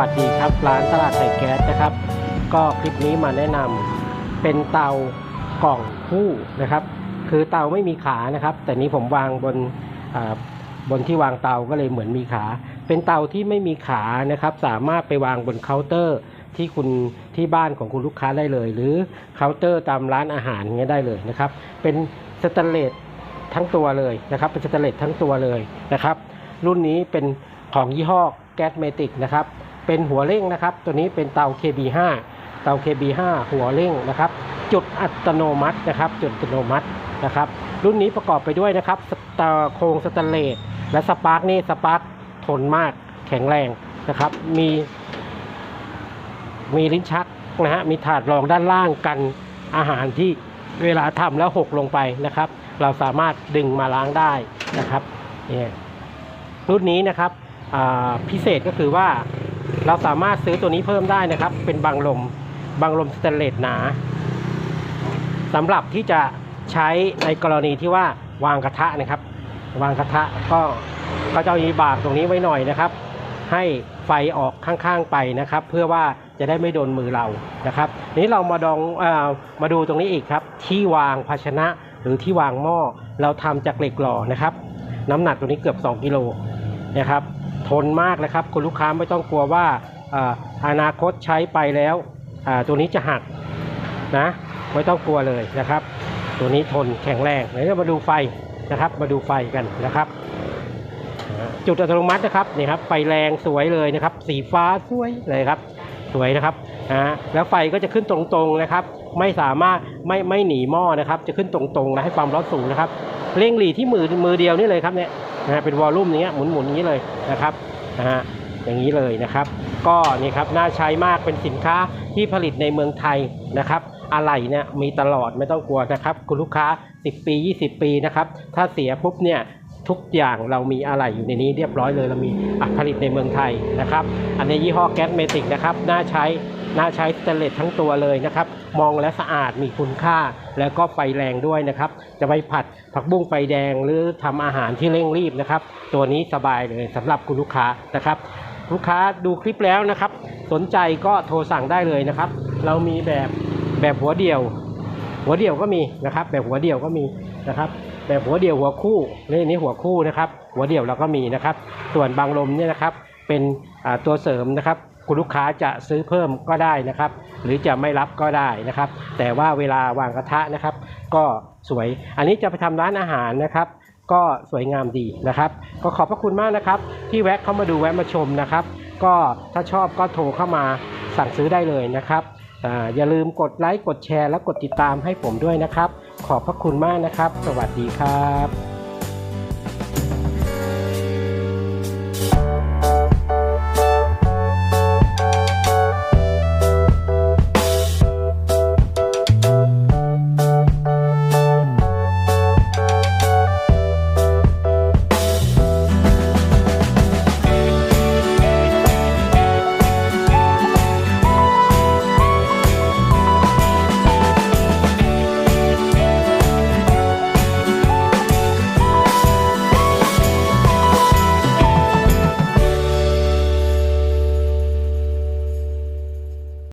วัสดีครับร้านตลาดไทยแก๊สนะครับ ก็คลิปนี้มาแนะนำเป็นเตากล่องคู่นะครับ คือเตาไม่มีขานะครับ แต่นี้ผมวางบนบนที่วางเตาก็เลยเหมือนมีขา เป็นเตาที่ไม่มีขานะครับ สามารถไปวางบนเคาน์เตอร์ที่คุณที่บ้านของคุณลูกค้าได้เลย หรือเคาน์เตอร์ตามร้านอาหารเงี้ยได้เลยนะครับ เป็นสแตนเลสทั้งตัวเลยนะครับ เป็นสแตนเลสทั้งตัวเลยนะครับ รุ่นนี้เป็นของยี่ห้อแก๊สเมติกนะครับ เป็นหัวเร่งนะครับ ตัวนี้เป็นเตา KB5 เตา KB5 หัวเร่งนะครับ จุดอัตโนมัตินะครับ จุดอัตโนมัตินะครับ รุ่นนี้ประกอบไปด้วยนะครับสตาร์โครงสแตนเลสและสปาร์กนี่สปาร์กทนมากแข็งแรงนะครับ มี มีลิ้นชักนะฮะมีถาดรองด้านล่างกันอาหารที่เวลาทำแล้วหกลงไปนะครับ เราสามารถดึงมาล้างได้นะครับเนี่ยรุ่นนี้นะครับพิเศษก็คือว่า เราสามารถซื้อตัวนี้เพิ่มได้นะครับ เป็นบังลมบังลมสแตนเลสหนาสำหรับที่จะใช้ในกรณีที่ว่าวางกระทะนะครับ วางกระทะก็ก็จะมีบากตรงนี้ไว้หน่อยนะครับ ให้ไฟออกข้างๆไปนะครับ เพื่อว่าจะได้ไม่โดนมือเรานะครับนี้เรามาดองอมาดูตรงนี้อีกครับ ที่วางภาชนะหรือที่วางหม้อเราทำจากเหล็กหล่อนะครับ น้ำหนักตัวนี้เกือบ 2 กิโลนะครับ ทนมากนะครับ คุณลูกค้าไม่ต้องกลัวว่าอานาคตใช้ไปแล้วตัวนี้จะหักนะไม่ต้องกลัวเลยนะครับ ตัวนี้ทนแข็งแรงเดี๋ยวเรามาดูไฟนะครับ มาดูไฟกันนะครับ จุดอัตโนมัตินะครับนี่ครับไฟแรงสวยเลยนะครับ สีฟ้าสวยเลยครับ สวยนะครับนะฮะแล้วไฟก็จะขึ้นตรงๆนะครับ ไม่สามารถไม่ไม่หนีหม้อนะครับ จะขึ้นตรงๆนะให้ความร้อนสูงนะครับเร่งหลีที่มือมือเดียวนี่เลยครับเนี่ย นะฮะเป็นวอลลุ่มอย่างเงี้ยหมุนหมุนๆอย่างนี้เลยนะครับนะฮะอย่างนี้เลยนะครับ ก็นี่ครับน่าใช้มากเป็นสินค้าที่ผลิตในเมืองไทยนะครับอะไรเนี่ยมีตลอดไม่ต้องกลัวนะครับ คุณลูกค้า 10 ปี 20 ปีนะครับถ้าเสียปุ๊บเนี่ยทุกอย่างเรามีอะไรอยู่ในนี้เรียบร้อยเลยเรามีผลิตในเมืองไทยนะครับ อันนี้ยี่ห้อแก๊สเมติกนะครับ น่าใช้ น่าใช้สเตนเลสทั้งตัวเลยนะครับ มองและสะอาดมีคุณค่า แล้วก็ไฟแรงด้วยนะครับ จะไปผัดผักบุ้งไฟแดงหรือทำอาหารที่เร่งรีบนะครับ ตัวนี้สบายเลยสำหรับคุณลูกค้านะครับ ลูกค้าดูคลิปแล้วนะครับ สนใจก็โทรสั่งได้เลยนะครับ เรามีแบบแบบหัวเดียว หัวเดี่ยวก็มีนะครับ แบบหัวเดี่ยวก็มีนะครับแบบหัวเดี่ยวหัวคู่นี่นี่หัวคู่นะครับ หัวเดี่ยวเราก็มีนะครับ ส่วนบางลมเนี่ยนะครับเป็นตัวเสริมนะครับ คุณลูกค้าจะซื้อเพิ่มก็ได้นะครับ หรือจะไม่รับก็ได้นะครับ แต่ว่าเวลาวางกระทะนะครับ ก็สวย อันนี้จะไปทำร้านอาหารนะครับ ก็สวยงามดีนะครับ ก็ขอบพระคุณมากนะครับ ที่แวะเข้ามาดูแวะมาชมนะครับ ก็ถ้าชอบก็โทรเข้ามาสั่งซื้อได้เลยนะครับออย่าลืมกดไลค์กดแชร์และกดติดตามให้ผมด้วยนะครับ ขอบพระคุณมากนะครับ สวัสดีครับ